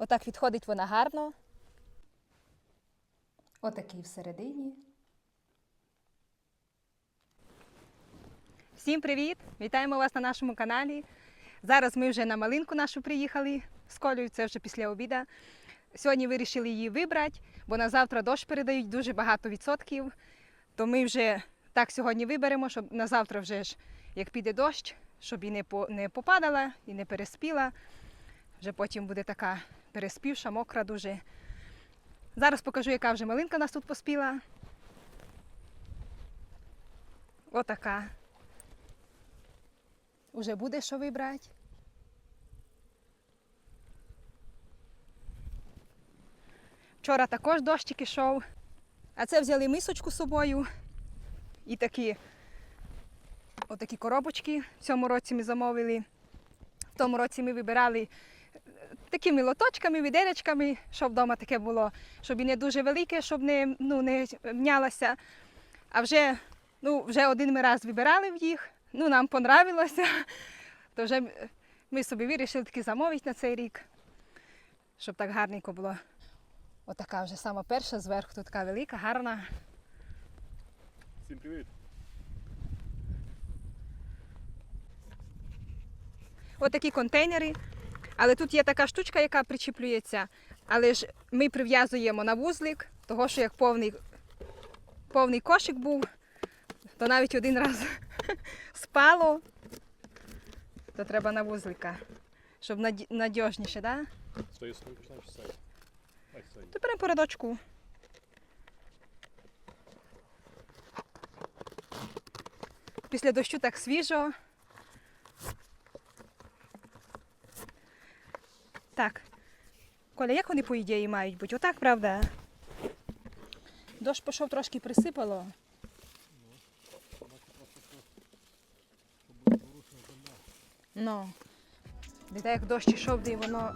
Отак відходить вона гарно. Отакий всередині. Всім привіт! Вітаємо вас на нашому каналі. Зараз ми вже на малинку нашу приїхали з Колею, це вже після обіда. Сьогодні вирішили її вибрати, бо на завтра дощ передають дуже багато відсотків. То ми вже так сьогодні виберемо, щоб на завтра вже ж, як піде дощ, щоб і не, по, не попадала, і не переспіла. Вже потім буде така переспівша, мокра дуже. Зараз покажу, яка вже малинка нас тут поспіла. Отака. Уже буде що вибрати. Вчора також дощик ішов. А це взяли мисочку з собою. І такі отакі коробочки в цьому році ми замовили. В тому році ми вибирали такими лоточками, відеречками, щоб вдома таке було, щоб і не дуже велике, щоб не, ну, не мнялося. А вже, ну, вже один ми раз вибирали в їх, ну, нам понравилося, то вже ми собі вирішили таки замовити на цей рік, щоб так гарненько було. Отака вже сама перша зверху, тут така велика, гарна. Всім привіт. Отакі контейнери. Але тут є така штучка, яка причіплюється. Але ж ми прив'язуємо на вузлик, того що як повний, повний кошик був, то навіть один раз спало, то треба на вузлика, щоб наді- надіжніше, да? З тої починаєш цієї. Тепер по рядочку. Після дощу так свіжо. Так. Коля, як вони по ідеї мають бути? Отак, правда? Дощ пішов трошки присипало. Ну. Не так як дощ ішов, де воно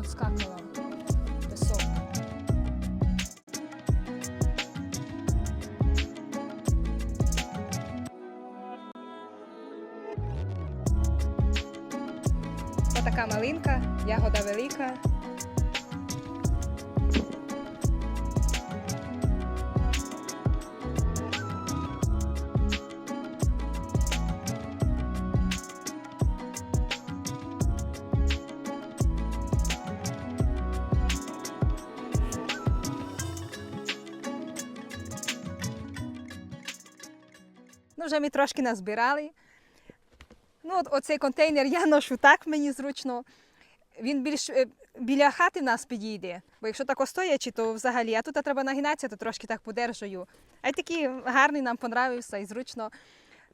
отскакало високо. Отака малинка, ягода велика. Ну, вже ми трошки назбирали. Ну, от, оцей контейнер я ношу так, мені зручно. Він більш е, біля хати нас підійде. Бо якщо так стоячи, то взагалі, а тут треба нагинатися, то трошки так подержую. А такий гарний нам понравився і зручно.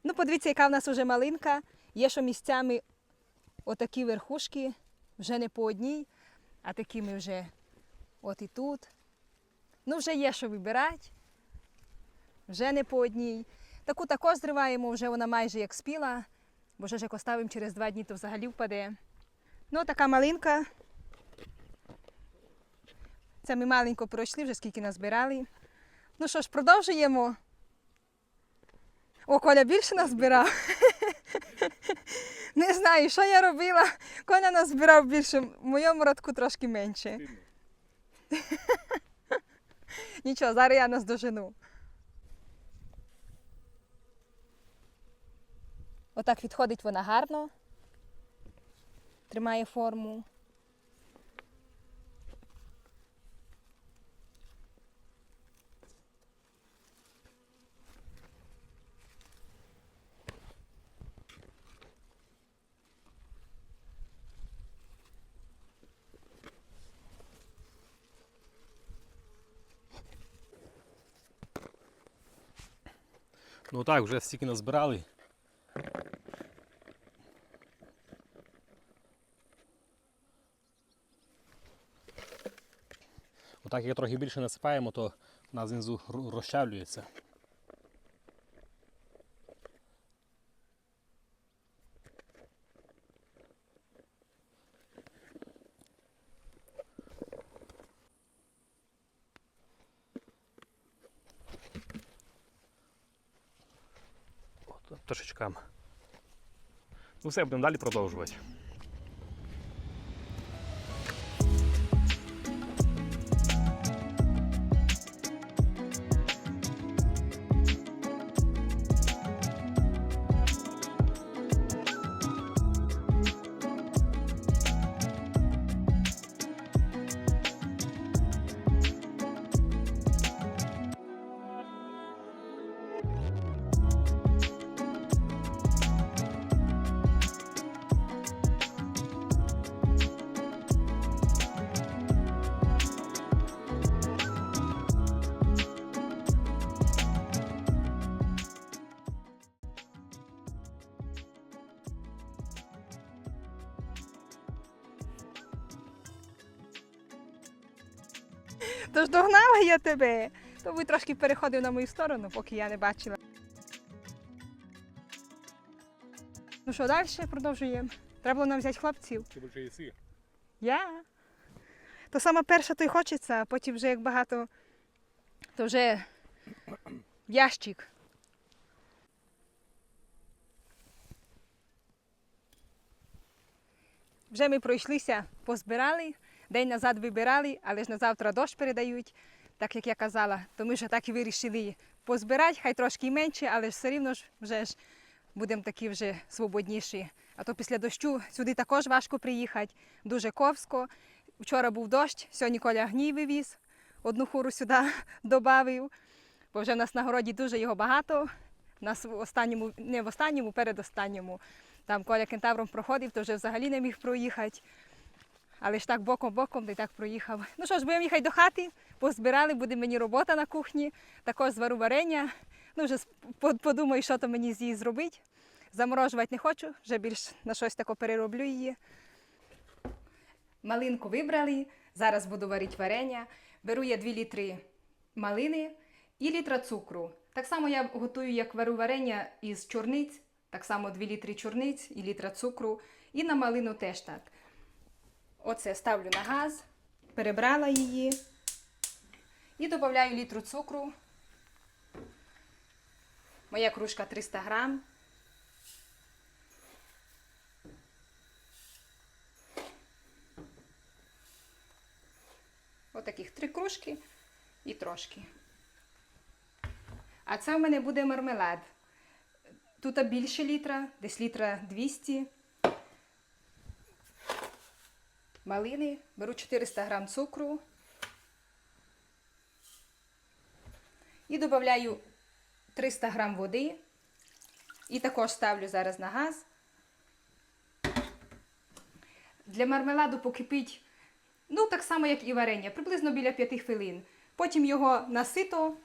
Ну, подивіться, яка в нас вже малинка. Є, що місцями отакі верхушки, вже не по одній, а такими вже от і тут. Ну, вже є, що вибирати. Вже не по одній. Таку також зриваємо, вже вона майже як спіла, бо вже як оставимо через два дні, то взагалі впаде. Ну, така малинка. Це ми маленько пройшли, вже скільки назбирали. Ну що ж, продовжуємо. О, Коля більше назбирав. Не знаю, що я робила. Коля назбирав більше, в моєму родку трошки менше. Нічого, зараз я наздожену. Отак відходить вона гарно. Тримає форму. Ну так, вже стільки назбирали. Отак, як трохи більше насипаємо, то вона знизу розчавлюється. От, пташечкам. Ну все, будемо далі продовжувати. Тож догнала я тебе. То ви трошки переходив на мою сторону, поки я не бачила. Ну що, далі продовжуємо. Треба було нам взяти хлопців. Ти більше їси. Я. То саме перше то й хочеться, а потім вже як багато, то вже ящик. Вже ми пройшлися, позбирали, день назад вибирали, але ж на завтра дощ передають, так як я казала. То ми вже так і вирішили позбирати, хай трошки менше, але ж все рівно ж вже ж будемо такі вже свободніші. А то після дощу сюди також важко приїхати, дуже ковсько. Вчора був дощ, сьогодні Коля гній вивіз, одну хуру сюди додав, бо вже в нас на городі дуже його багато. У нас в останньому, не в останньому, передостанньому. Там Коля кентавром проходив, то вже взагалі не міг проїхати. Але ж так боком-боком, де так проїхав. Ну що ж, будемо їхати до хати, позбирали, буде мені робота на кухні, також звару варення. Ну, вже подумаю, що то мені з її зробити. Заморожувати не хочу, вже більш на щось таке перероблю її. Малинку вибрали, зараз буду варити варення. Беру я 2 літри малини і літра цукру. Так само я готую, як вару варення із чорниць, так само 2 літри чорниць і літра цукру. І на малину теж так. Оце ставлю на газ, перебрала її і додаю літру цукру. Моя кружка 300 грам. Отаких три кружки і трошки. А це в мене буде мармелад. Тут більше літра, десь літра 200. Малини. Беру 400 грам цукру. І додаю 300 грам води. І також ставлю зараз на газ. Для мармеладу покипить, ну так само, як і варення, приблизно біля 5 хвилин. Потім його на сито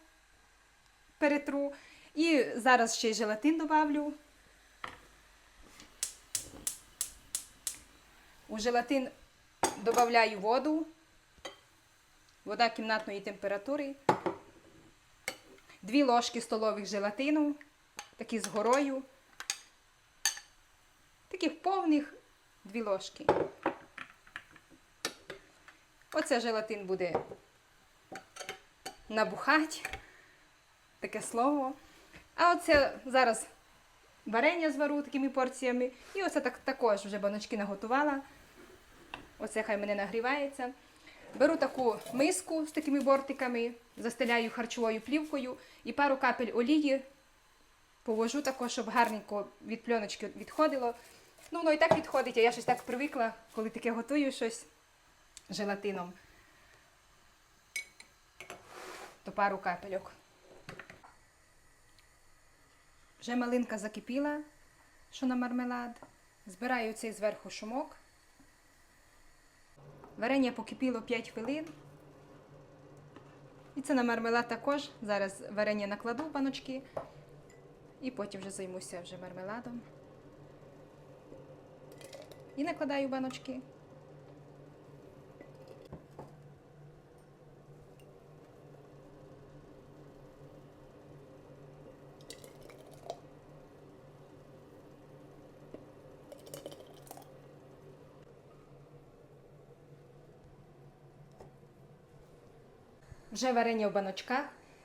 перетру. І зараз ще й желатин добавлю. У желатин додаю воду. Вода кімнатної температури. Дві ложки столових желатину, такі з горою. Таких повних дві ложки. Оце желатин буде набухати. Таке слово. А оце зараз варення звару такими порціями. І оце так, також вже баночки наготувала. Оце хай мене нагрівається. Беру таку миску з такими бортиками, застеляю харчовою плівкою і пару капель олії повожу також, щоб гарненько від пленочки відходило. Ну, воно і так відходить, а я щось так привикла, коли таке готую щось желатином. То пару капельок. Вже малинка закипіла, що на мармелад. Збираю цей зверху шумок. Варення покипіло 5 хвилин. І це на мармелад також. Зараз варення накладу в баночки. І потім вже займуся вже мармеладом. І накладаю баночки. Вже варення в баночках.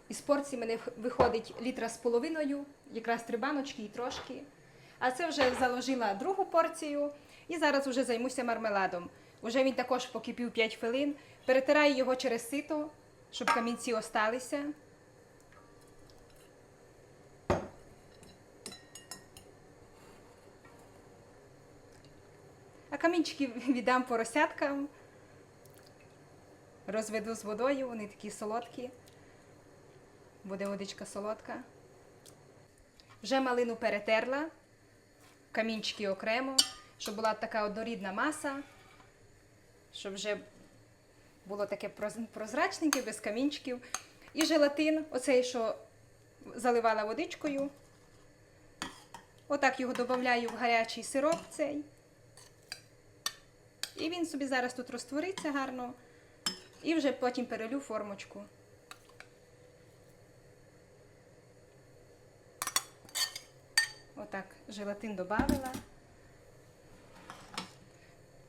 Із порції мене виходить літра з половиною, якраз три баночки і трошки. А це вже заложила другу порцію і зараз вже займуся мармеладом. Уже він також покипів 5 хвилин. Перетираю його через сито, щоб камінці осталися. А камінчики віддам поросяткам. Розведу з водою, вони такі солодкі. Буде водичка солодка. Вже малину перетерла, камінчики окремо, щоб була така однорідна маса, щоб вже було таке прозрачненьке, без камінчиків. І желатин, оцей, що заливала водичкою. Отак його додаю в гарячий сироп цей. І він собі зараз тут розтвориться гарно. І вже потім перелю формочку. Отак, желатин додавила.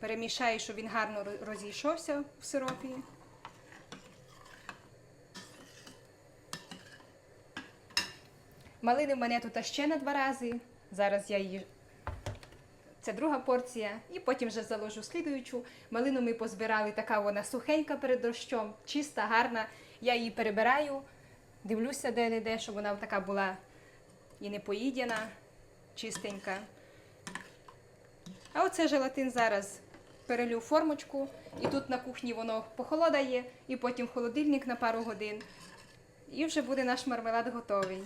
Перемішаю, щоб він гарно розійшовся в сиропі. Малини в мене тут ще на два рази. Зараз я її. Це друга порція. І потім вже заложу слідуючу. Малину ми позбирали, така вона сухенька перед дощом, чиста, гарна. Я її перебираю, дивлюся де-не-де, щоб вона така була і не поїдена, чистенька. А оце желатин зараз перелю формочку, і тут на кухні воно похолодає, і потім в холодильник на пару годин. І вже буде наш мармелад готовий.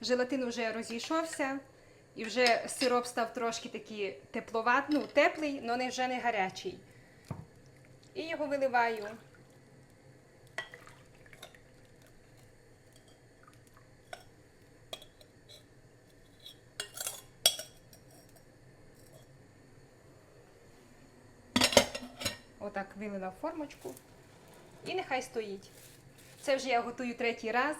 Желатин вже розійшовся, і вже сироп став трошки такий тепловат, ну, теплий, але вже не гарячий. І його виливаю. Отак вилила формочку. І нехай стоїть. Це вже я готую третій раз,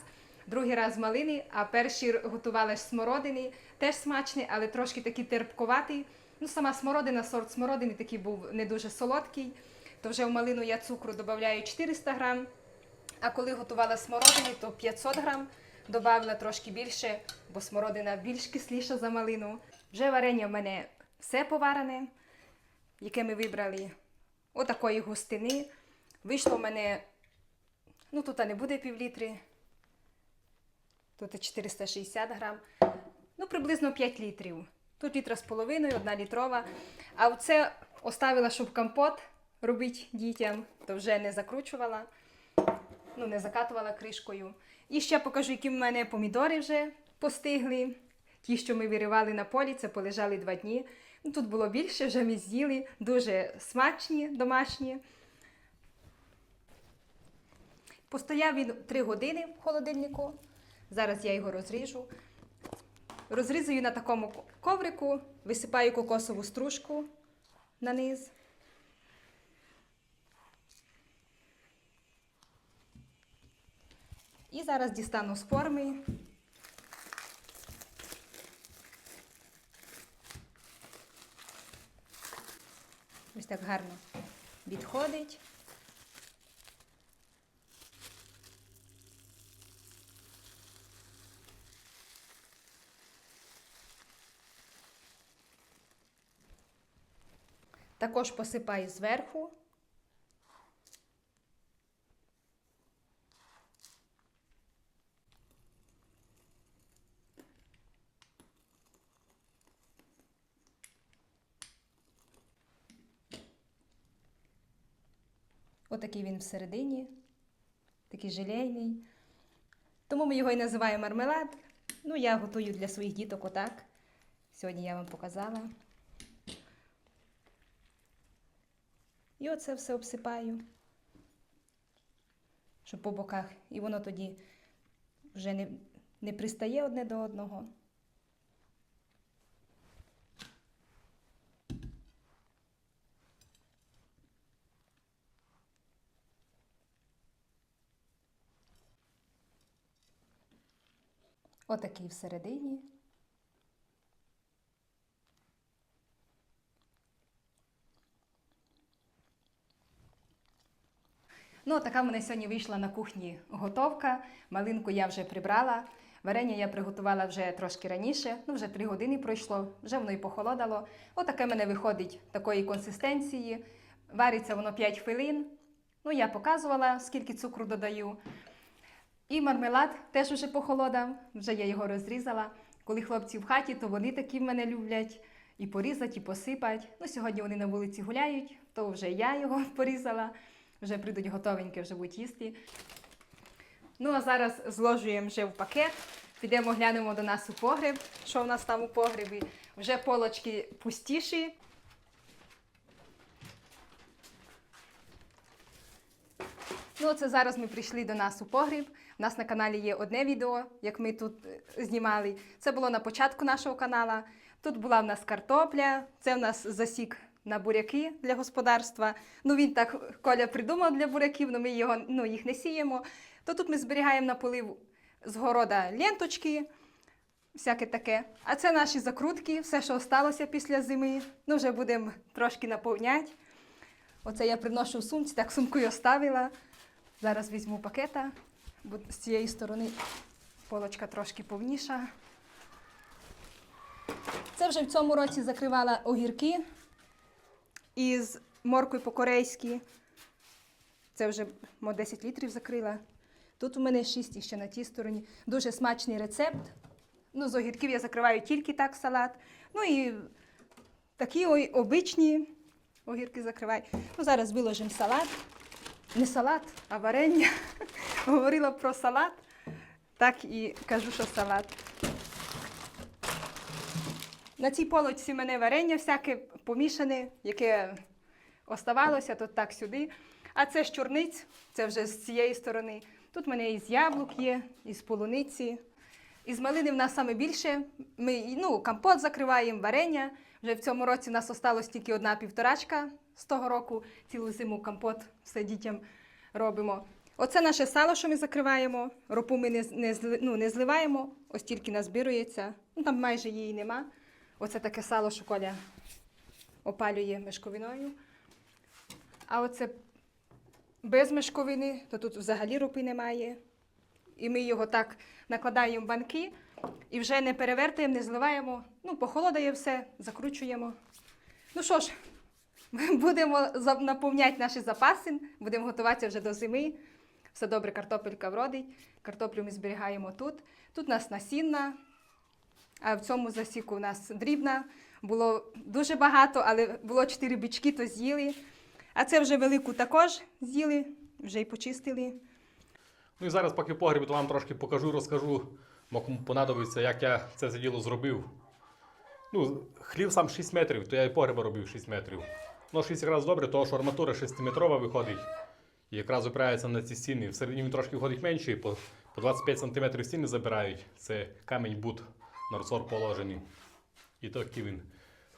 другий раз малини, а перший готувала смородини. Теж смачний, але трошки такий терпковатий. Ну, сама смородина, сорт смородини такий був не дуже солодкий. То вже в малину я цукру додаю 400 грам. А коли готувала смородини, то 500 грам. Добавила трошки більше, бо смородина більш кисліша за малину. Вже варення в мене все поварене, яке ми вибрали. Отакої густини. Вийшло в мене Ну, тут не буде півлітри. Тут 460 грам. Ну, приблизно 5 літрів. Тут літра з половиною, одна літрова. А оце оставила, щоб компот робити дітям, то вже не закручувала, ну, не закатувала кришкою. І ще покажу, які в мене помідори вже постигли. Ті, що ми виривали на полі, це полежали два дні. Ну, тут було більше, вже ми з'їли. Дуже смачні, домашні. Постояв він 3 години в холодильнику. Зараз я його розріжу. Розрізую на такому коврику, висипаю кокосову стружку на низ. І зараз дістану з форми. Ось так гарно відходить. Також посипаю зверху. Отакий він всередині, такий желейний. Тому ми його і називаємо мармелад. Ну, я готую для своїх діток отак. Сьогодні я вам показала. І оце все обсипаю, щоб по боках. І воно тоді вже не, не пристає одне до одного. Отакий всередині. Ну, така в мене сьогодні вийшла на кухні готовка. Малинку я вже прибрала. Варення я приготувала вже трошки раніше, ну вже три години пройшло, вже воно і похолодало. Отаке мене виходить такої консистенції. Вариться воно 5 хвилин. Ну, я показувала, скільки цукру додаю. І мармелад теж уже похолодав, вже я його розрізала. Коли хлопці в хаті, то вони такі мене люблять і порізати, і посипати. Ну, сьогодні вони на вулиці гуляють, то вже я його порізала. Вже прийдуть готовенькі, вже будуть їсти. Ну, а зараз зложуємо вже в пакет. Підемо глянемо до нас у погреб, що в нас там у погребі. Вже полочки пустіші. Ну, це зараз ми прийшли до нас у погріб. У нас на каналі є одне відео, як ми тут е, знімали. Це було на початку нашого каналу. Тут була в нас картопля, це в нас засік на буряки для господарства. Ну, він так Коля придумав для буряків, але ми його, ну, їх не сіємо. То тут ми зберігаємо на полив з города ленточки, всяке таке. А це наші закрутки, все, що залишилося після зими. Ну, вже будемо трошки наповняти. Оце я приношу в сумці, так сумкою оставила. Зараз візьму пакета, бо з цієї сторони полочка трошки повніша. Це вже в цьому році закривала огірки із моркою по-корейськи. Це вже 10 літрів закрила. Тут у мене 6 і ще на тій стороні. Дуже смачний рецепт. Ну, з огірків я закриваю тільки так салат. Ну і такі обичні огірки закриваю. Ну, зараз виложимо салат. Не салат, а варення. Говорила про салат, так і кажу, що салат. На цій полочці в мене варення всяке помішане, яке оставалося, то так сюди. А це з чорниць, це вже з цієї сторони. Тут в мене із яблук є, із полуниці. Із малини в нас саме більше. Ми ну, компот закриваємо, варення. Вже в цьому році в нас осталось тільки одна півторачка з того року. Цілу зиму компот все дітям робимо. Оце наше сало, що ми закриваємо. Ропу ми не, не, ну, не зливаємо, ось тільки назбирується. Ну, там майже її нема. Оце таке сало, що Коля опалює мешковиною. А оце без мешковини, то тут взагалі ропи немає. І ми його так накладаємо в банки і вже не перевертаємо, не зливаємо. Ну, похолодає все, закручуємо. Ну що ж, ми будемо наповняти наші запаси, будемо готуватися вже до зими. Все добре, картопелька вродить. Картоплю ми зберігаємо тут. Тут у нас насінна, а в цьому засіку у нас дрібна. Було дуже багато, але було чотири бічки, то з'їли. А це вже велику також з'їли, вже й почистили. Ну і зараз, поки в погребі, то вам трошки покажу, розкажу, мо кому понадобиться, як я це діло зробив. Ну, хлів сам 6 метрів, то я і погреба робив 6 метрів. Ну, 6 якраз добре, тому що арматура 6-метрова виходить. І якраз опирається на ці стіни. Всередині він трошки виходить менший, по, по 25 см стіни забирають. Це камінь бут на ресор положений. І такий він.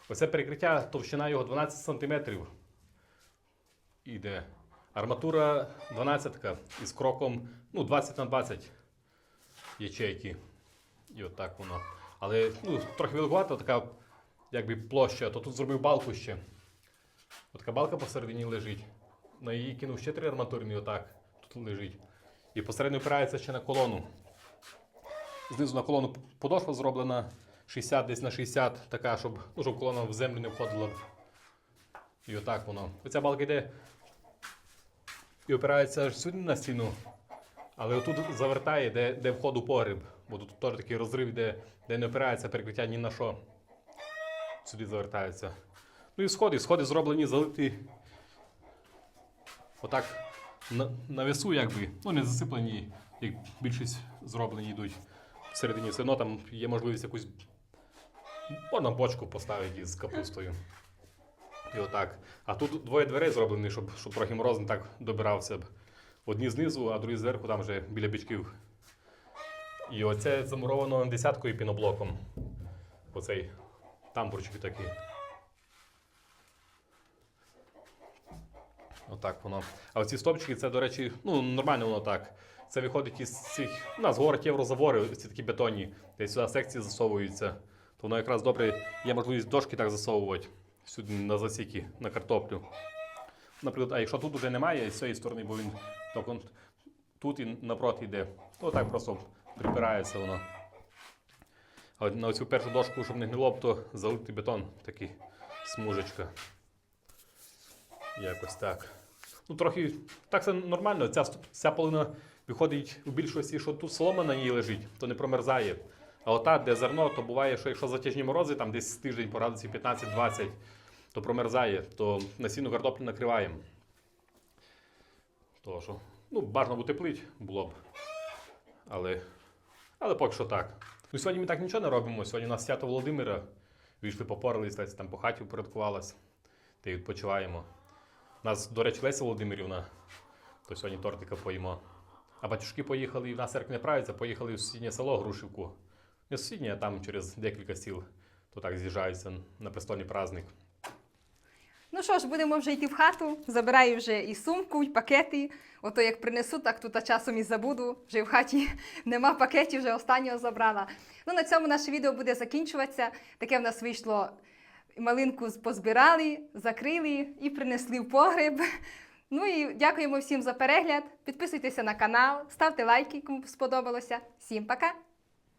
Оце перекриття, товщина його 12 см. Іде. Арматура 12 із кроком ну, 20 на 20 ячейки. І отак воно. Але ну, трохи великувата така якби площа, то тут зробив балку ще. От така балка посередині лежить. На її кинув ще три арматурні, отак. Тут лежить. І посередині опирається ще на колону. Знизу на колону подошва зроблена 60 десь на 60, така, щоб, ну, щоб колона в землю не входила. І отак воно. Оця балка йде і опирається сюди на стіну. Але отут завертає, де, де вход погріб. Бо тут теж такий розрив, де, де не опирається перекриття ні на що. Сюди завертається. Ну і сходи. Сходи зроблені, залиті. Отак на, на весу, якби. Ну, не засиплені, як більшість зроблені йдуть. Всередині все одно там є можливість якусь. Можна бочку поставити із капустою. І отак. А тут двоє дверей зроблені, щоб, щоб трохи мороз не так добирався б. Одні знизу, а другі зверху, там вже біля бічків. І оце замуровано десяткою піноблоком. Оцей тамбурчик такий. Отак воно. А оці стопчики, це, до речі, ну, нормально воно так. Це виходить із цих. У нас говорять єврозавори, ці такі бетонні, де сюди секції засовуються. То воно якраз добре є можливість дошки так засовувати сюди на засіки, на картоплю. Наприклад, а якщо тут уже немає з цієї сторони, бо він тільки тут і напроти йде, то так просто припирається воно. А на цю першу дошку, щоб не гнило, то залитий бетон, такий смужечка. Якось так. Ну, трохи так це нормально. Ця, ця половина виходить у більшості, що тут солома на ній лежить, то не промерзає. А ота, де зерно, то буває, що якщо затяжні морози, там десь тиждень по градусів 15-20, то промерзає, то насінну картоплю накриваємо. То що, ну, бажано утеплить було б. Але, але поки що так. Ну, сьогодні ми так нічого не робимо. Сьогодні у нас свято Володимира. Вийшли, попоралися, Леся там по хаті упорядкувалась, та й відпочиваємо. У нас, до речі, Леся Володимирівна, то сьогодні тортика поїмо. А батюшки поїхали, і в нас не правиться, поїхали в сусіднє село Грушівку. Не сусіднє, а там через декілька сіл, то так з'їжджаються на престольний праздник. Ну що ж, будемо вже йти в хату. Забираю вже і сумку, і пакети. Ото як принесу, так тут а часом і забуду. Вже в хаті нема пакетів, вже останнього забрала. Ну на цьому наше відео буде закінчуватися. Таке в нас вийшло. Малинку позбирали, закрили і принесли в погреб. Ну і дякуємо всім за перегляд. Підписуйтеся на канал, ставте лайки, кому сподобалося. Всім пока!